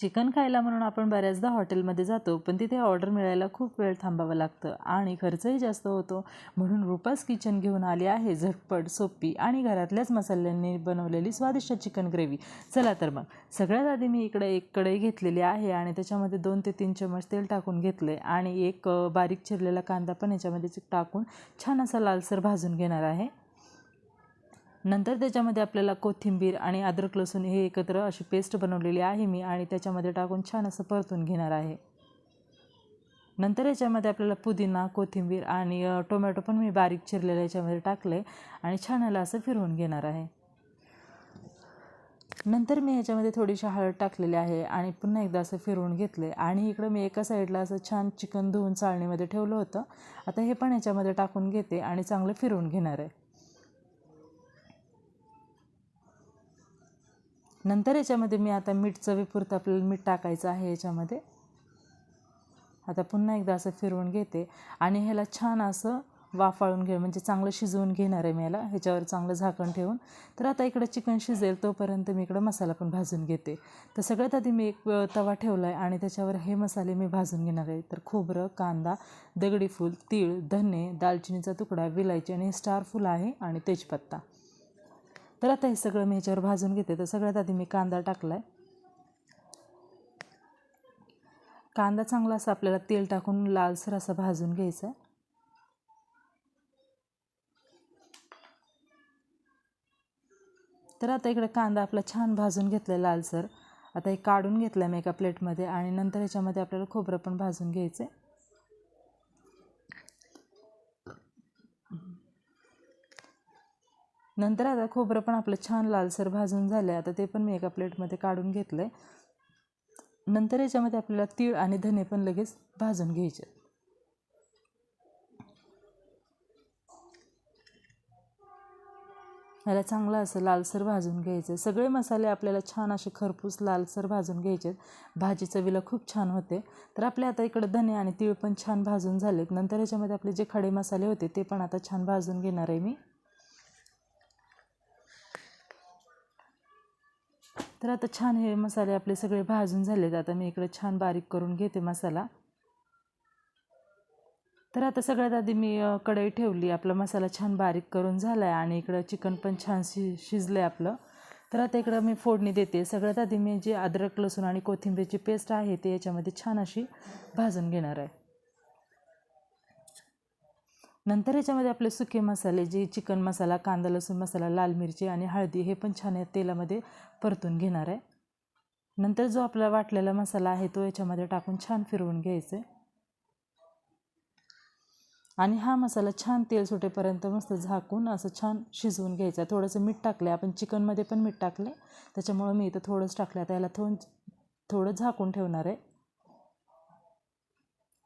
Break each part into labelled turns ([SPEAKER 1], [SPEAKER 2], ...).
[SPEAKER 1] Chicken खायला म्हणून आपण बऱ्याचदा हॉटेलमध्ये जातो पण तिथे ऑर्डर मिळायला खूप वेळ थांबावं लागतं आणि खर्चही जास्त होतो. म्हणून रुपास किचन घेऊन आली आहे झटपट सोपी आणि घरातल्याच मसाल्यांनी बनवलेली स्वादिष्ट चिकन ग्रेव्ही. चला तर मग सगळ्यात आधी मी इकडे एक कढई घेतलेली आहे आणि त्याच्यामध्ये दोन ते तीन चमच तेल टाकून घेतले आणि एक बारीक चिरलेला कांदा पण याच्यामध्ये टाकून छान असा लालसर भाजून घेणार आहे. नंतर त्याच्यामध्ये आपल्याला कोथिंबीर आणि अद्रक लसूण हे एकत्र अशी पेस्ट बनवलेली आहे मी आणि त्याच्यामध्ये टाकून छान असं परतून घेणार आहे. नंतर याच्यामध्ये आपल्याला पुदिना कोथिंबीर आणि टोमॅटो पण मी बारीक चिरलेलं याच्यामध्ये टाकले आणि छान याला असं फिरवून घेणार आहे. नंतर मी ह्याच्यामध्ये थोडीशी हळद टाकलेली आहे आणि पुन्हा एकदा असं फिरवून घेतले आणि इकडं मी एका साईडला असं छान चिकन धुवून चाळणीमध्ये ठेवलं होतं. आता हे पण याच्यामध्ये टाकून घेते आणि चांगलं फिरवून घेणार आहे. नंतर याच्यामध्ये मी आता मीठ चवीपुरतं आपल्याला मीठ टाकायचं आहे याच्यामध्ये. आता पुन्हा एकदा असं फिरवून घेते. आणि ह्याला छान असं वाफाळून घे म्हणजे चांगलं शिजवून घेणार आहे मी याला. ह्याच्यावर चांगलं झाकण ठेवून. तर आता इकडं चिकन शिजेल तोपर्यंत मी इकडं मसाला पण भाजून घेते. तर सगळ्यात आधी मी एक तवा ठेवला आहे आणि त्याच्यावर हे मसाले मी भाजून घेणार आहे. तर खोबरं कांदा दगडी फूल तीळ धने दालचिनीचा तुकडा विलायची आणि स्टार फूल आहे आणि तेजपत्ता. तर आता हे सगळं मी ह्याच्यावर भाजून घेते. तर सगळ्यात आधी मी कांदा टाकला आहे कांदा चांगला असा आपल्याला तेल टाकून लालसर असा भाजून घ्यायचा आहे. तर आता इकडे कांदा आपला छान भाजून घेतला आहे लालसर. आता हे काढून घेतलं आहे मी एका प्लेटमध्ये आणि नंतर ह्याच्यामध्ये आपल्याला खोबरं पण भाजून घ्यायचं आहे नंतर आता खोबरं पण आपलं छान लालसर भाजून झालं आहे आता ते पण मी एका प्लेटमध्ये काढून घेतलं आहे नंतर याच्यामध्ये आपल्याला तीळ आणि धने पण लगेच भाजून घ्यायचे. ह्याला चांगलं असं लालसर भाजून घ्यायचं सगळे मसाले आपल्याला छान असे खरपूस लालसर भाजून घ्यायचे भाजी चवीला खूप छान होते. तर आपले आता इकडं धने आणि तीळ पण छान भाजून झालेत. नंतर याच्यामध्ये आपले जे खडे मसाले होते ते पण आता छान भाजून घेणार आहे मी. तर आता छान हे मसाले आपले सगळे भाजून झालेत. आता मी इकडे छान बारीक करून घेते मसाला. तर आता सगळ्यात आधी मी कढई ठेवली. आपला मसाला छान बारीक करून झाला आहे आणि इकडं चिकन पण छान शि शिजलं आहे आपलं. तर आता इकडं मी फोडणी देते. सगळ्यात आधी मी जे अद्रक लसूण आणि कोथिंबीरची पेस्ट आहे ते याच्यामध्ये छान अशी भाजून घेणार आहे. नंतर याच्यामध्ये आपले सुके मसाले जे चिकन मसाला कांदा लसूण मसाला लाल मिरची आणि हळदी हे पण छान या तेलामध्ये परतून घेणार आहे. नंतर जो आपला वाटलेला मसाला आहे तो याच्यामध्ये टाकून छान फिरवून घ्यायचं. आहे आणि हा मसाला छान तेल सुटेपर्यंत मस्त झाकून असं छान शिजवून घ्यायचा. थोडंसं मीठ टाकलं आपण चिकनमध्ये पण मीठ टाकले त्याच्यामुळं मी इथं थोडंच टाकलं आता याला थोडं थोडं झाकून ठेवणार आहे.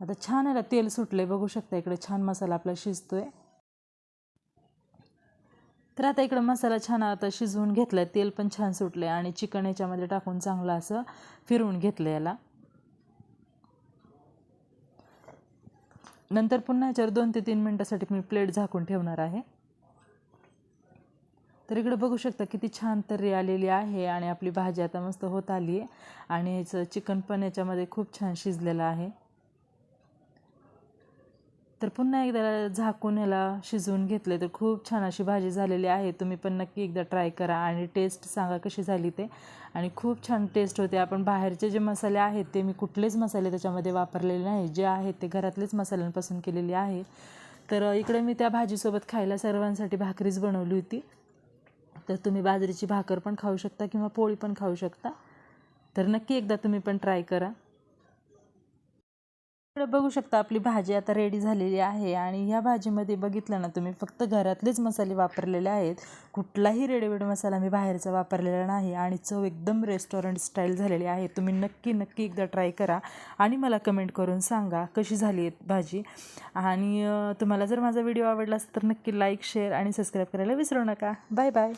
[SPEAKER 1] आता छान याला तेल सुटलं आहे बघू शकता इकडे छान मसाला आपला शिजतो आहे तर आता इकडं मसाला छान आता शिजवून घेतला आहे तेल पण छान सुटले आणि चिकन याच्यामध्ये टाकून चांगलं असं फिरवून घेतलं याला. नंतर पुन्हा याच्यावर दोन ते तीन मिनटासाठी मी प्लेट झाकून ठेवणार आहे. तर इकडे बघू शकता किती छान तर्री आलेली आहे आणि आपली भाजी आता मस्त होत आली आहे आणि याचं चिकन पण याच्यामध्ये खूप छान शिजलेलं आहे. तर पुन्हा एकदा झाकून ह्याला शिजवून घेतले तर खूप छान अशी भाजी झालेली आहे. तुम्ही पण नक्की एकदा ट्राय करा आणि टेस्ट सांगा कशी झाली ते. आणि खूप छान टेस्ट होते. आपण बाहेरचे जे मसाले आहेत ते मी कुठलेच मसाले त्याच्यामध्ये वापरलेले नाही. जे आहेत ते घरातलेच मसाल्यांपासून केलेले आहे. तर इकडे मी त्या भाजीसोबत खायला सर्वांसाठी भाकरीच बनवली होती. तर तुम्ही बाजरीची भाकर पण खाऊ शकता किंवा पोळी पण खाऊ शकता. तर नक्की एकदा तुम्ही पण ट्राय करा. इकडे बघू शकता आपली भाजी आता रेडी झालेली आहे आणि ह्या भाजीमध्ये बघितलं ना तुम्ही फक्त घरातलेच मसाले वापरलेले आहेत. कुठलाही रेडीमेड मसाला मी बाहेरचा वापरलेला नाही आणि चव एकदम रेस्टॉरंट स्टाईल झालेली आहे. तुम्ही नक्की नक्की एकदा ट्राय करा आणि मला कमेंट करून सांगा कशी झाली आहे भाजी. आणि तुम्हाला जर माझा व्हिडिओ आवडला असेल तर नक्की लाईक शेअर आणि सबस्क्राईब करायला विसरू नका. Bye bye